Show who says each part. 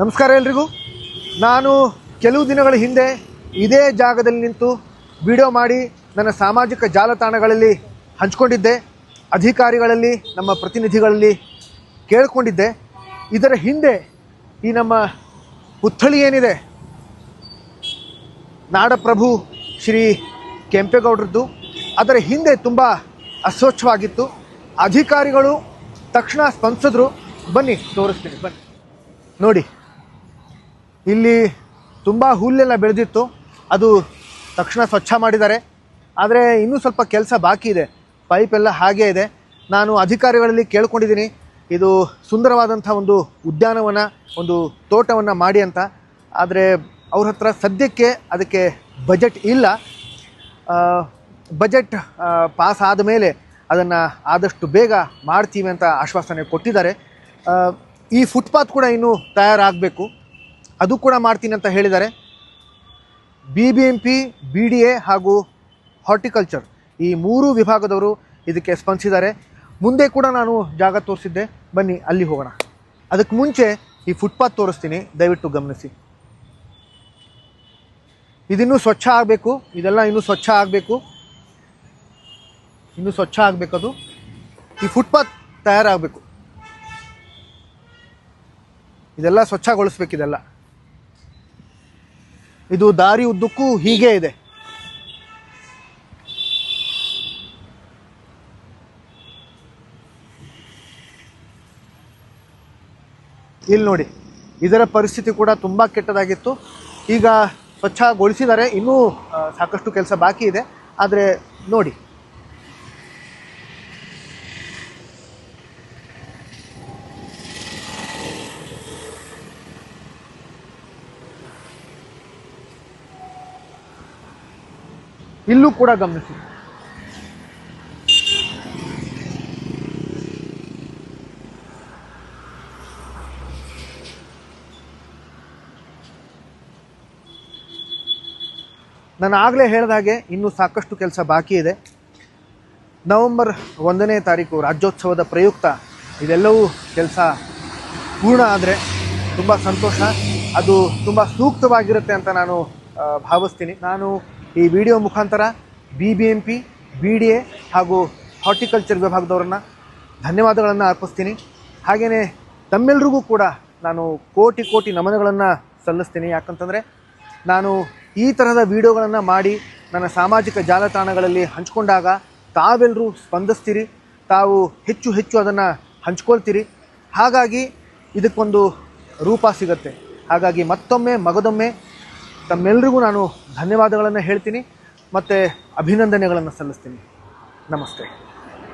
Speaker 1: ನಮಸ್ಕಾರ ಎಲ್ರಿಗೂ. ನಾನು ಕೆಲವು ದಿನಗಳ ಹಿಂದೆ ಇದೇ ಜಾಗದಲ್ಲಿ ನಿಂತು ವಿಡಿಯೋ ಮಾಡಿ ನನ್ನ ಸಾಮಾಜಿಕ ಜಾಲತಾಣಗಳಲ್ಲಿ ಹಂಚ್ಕೊಂಡಿದ್ದೆ. ಅಧಿಕಾರಿಗಳಲ್ಲಿ, ನಮ್ಮ ಪ್ರತಿನಿಧಿಗಳಲ್ಲಿ ಕೇಳಿಕೊಂಡಿದ್ದೆ. ಇದರ ಹಿಂದೆ ಈ ನಮ್ಮ ಪುತ್ಥಳಿ ಏನಿದೆ? ನಾಡಪ್ರಭು ಶ್ರೀ ಕೆಂಪೇಗೌಡರದ್ದು. ಅದರ ಹಿಂದೆ ತುಂಬ ಅಸ್ವಚ್ಛವಾಗಿತ್ತು. ಅಧಿಕಾರಿಗಳು ತಕ್ಷಣ ಸ್ಪಂದಿಸಿದ್ರು. ಬನ್ನಿ, ತೋರಿಸ್ತೀನಿ, ಬನ್ನಿ. ನೋಡಿ. ಇಲ್ಲಿ ತುಂಬ ಹುಲ್ಲೆಲ್ಲ ಬೆಳೆದಿತ್ತು. ಅದು ತಕ್ಷಣ ಸ್ವಚ್ಛ ಮಾಡಿದ್ದಾರೆ. ಆದರೆ ಇನ್ನೂ ಸ್ವಲ್ಪ ಕೆಲಸ ಬಾಕಿ ಇದೆ. ಪೈಪ್ ಎಲ್ಲ ಹಾಗೇ ಇದೆ. ನಾನು ಅಧಿಕಾರಿಗಳಲ್ಲಿ ಕೇಳ್ಕೊಂಡಿದ್ದೀನಿ. ಇದು ಸುಂದರವಾದಂಥ ಒಂದು ಉದ್ಯಾನವನ, ಒಂದು ತೋಟವನ್ನು ಮಾಡಿ ಅಂತ. ಆದರೆ ಅವ್ರ ಹತ್ರ ಸದ್ಯಕ್ಕೆ ಅದಕ್ಕೆ ಬಜೆಟ್ ಇಲ್ಲ. ಬಜೆಟ್ ಪಾಸ್ ಆದ ಮೇಲೆ ಅದನ್ನು ಆದಷ್ಟು ಬೇಗ ಮಾಡ್ತೀವಿ ಅಂತ ಆಶ್ವಾಸನೆ ಕೊಟ್ಟಿದ್ದಾರೆ. ಈ ಫುಟ್ಪಾತ್ ಕೂಡ ಇನ್ನೂ ತಯಾರಾಗಬೇಕು. ಅದು ಕೂಡ ಮಾಡ್ತೀನಿ ಅಂತ ಹೇಳಿದ್ದಾರೆ. B B M P B D A ಹಾಗೂ ಹಾರ್ಟಿಕಲ್ಚರ್ ಈ ಮೂರು ವಿಭಾಗದವರು ಇದಕ್ಕೆ ಸ್ಪಂದಿಸಿದ್ದಾರೆ. ಮುಂದೆ ಕೂಡ ನಾನು ಜಾಗ ತೋರಿಸಿದ್ದೆ. ಬನ್ನಿ, ಅಲ್ಲಿ ಹೋಗೋಣ. ಅದಕ್ಕೆ ಮುಂಚೆ ಈ ಫುಟ್ಪಾತ್ ತೋರಿಸ್ತೀನಿ. ದಯವಿಟ್ಟು ಗಮನಿಸಿ. ಇದಿನ್ನೂ ಸ್ವಚ್ಛ ಆಗಬೇಕು. ಇದೆಲ್ಲ ಇನ್ನೂ ಸ್ವಚ್ಛ ಆಗಬೇಕು. ಇನ್ನೂ ಸ್ವಚ್ಛ ಆಗಬೇಕದು ಈ ಫುಟ್ಪಾತ್ ತಯಾರಾಗಬೇಕು. ಇದೆಲ್ಲ ಸ್ವಚ್ಛಗೊಳಿಸ್ಬೇಕು ಇದೆಲ್ಲ. ಇದು ದಾರಿ ಉದ್ದಕ್ಕೂ ಹೀಗೆ ಇದೆ. ಇಲ್ಲಿ ನೋಡಿ, ಇದರ ಪರಿಸ್ಥಿತಿ ಕೂಡ ತುಂಬ ಕೆಟ್ಟದಾಗಿತ್ತು. ಈಗ ಸ್ವಚ್ಛಗೊಳಿಸಿದ್ದಾರೆ ಇನ್ನೂ ಸಾಕಷ್ಟು ಕೆಲಸ ಬಾಕಿ ಇದೆ. ಆದರೆ ನೋಡಿ ಇಲ್ಲೂ ಕೂಡ ಗಮನಿಸಿ. ನಾನು ಆಗಲೇ ಹೇಳಿದ ಹಾಗೆ ಇನ್ನೂ ಸಾಕಷ್ಟು ಕೆಲಸ ಬಾಕಿ ಇದೆ. ನವೆಂಬರ್ ಒಂದನೇ ತಾರೀಕು ರಾಜ್ಯೋತ್ಸವದ ಪ್ರಯುಕ್ತ ಇದೆಲ್ಲವೂ ಕೆಲಸ ಪೂರ್ಣ ಆದರೆ ತುಂಬ ಸಂತೋಷ. ಅದು ತುಂಬ ಸೂಕ್ತವಾಗಿರುತ್ತೆ ಅಂತ ನಾನು ಭಾವಿಸ್ತೀನಿ. ನಾನು ಈ ವಿಡಿಯೋ ಮುಖಾಂತರ B B M P B D A ಹಾಗೂ ಹಾರ್ಟಿಕಲ್ಚರ್ ವಿಭಾಗದವರನ್ನು ಧನ್ಯವಾದಗಳನ್ನು ಅರ್ಪಿಸ್ತೀನಿ. ಹಾಗೆಯೇ ತಮ್ಮೆಲ್ರಿಗೂ ಕೂಡ ನಾನು ಕೋಟಿ ಕೋಟಿ ನಮನಗಳನ್ನು ಸಲ್ಲಿಸ್ತೀನಿ. ಯಾಕಂತಂದರೆ ನಾನು ಈ ತರಹದ ವಿಡಿಯೋಗಳನ್ನು ಮಾಡಿ ನನ್ನ ಸಾಮಾಜಿಕ ಜಾಲತಾಣಗಳಲ್ಲಿ ಹಂಚ್ಕೊಂಡಾಗ ತಾವೆಲ್ಲರೂ ಸ್ಪಂದಿಸ್ತೀರಿ, ತಾವು ಹೆಚ್ಚು ಹೆಚ್ಚು ಅದನ್ನು ಹಂಚ್ಕೊಳ್ತೀರಿ. ಹಾಗಾಗಿ ಇದಕ್ಕೊಂದು ರೂಪ ಸಿಗುತ್ತೆ. ಹಾಗಾಗಿ ಮತ್ತೊಮ್ಮೆ, ಮಗದೊಮ್ಮೆ ತಮ್ಮೆಲ್ಲರಿಗೂ ನಾನು ಧನ್ಯವಾದಗಳನ್ನು ಹೇಳ್ತೀನಿ. ಮತ್ತು ಅಭಿನಂದನೆಗಳನ್ನು ಸಲ್ಲಿಸ್ತೀನಿ. ನಮಸ್ತೆ.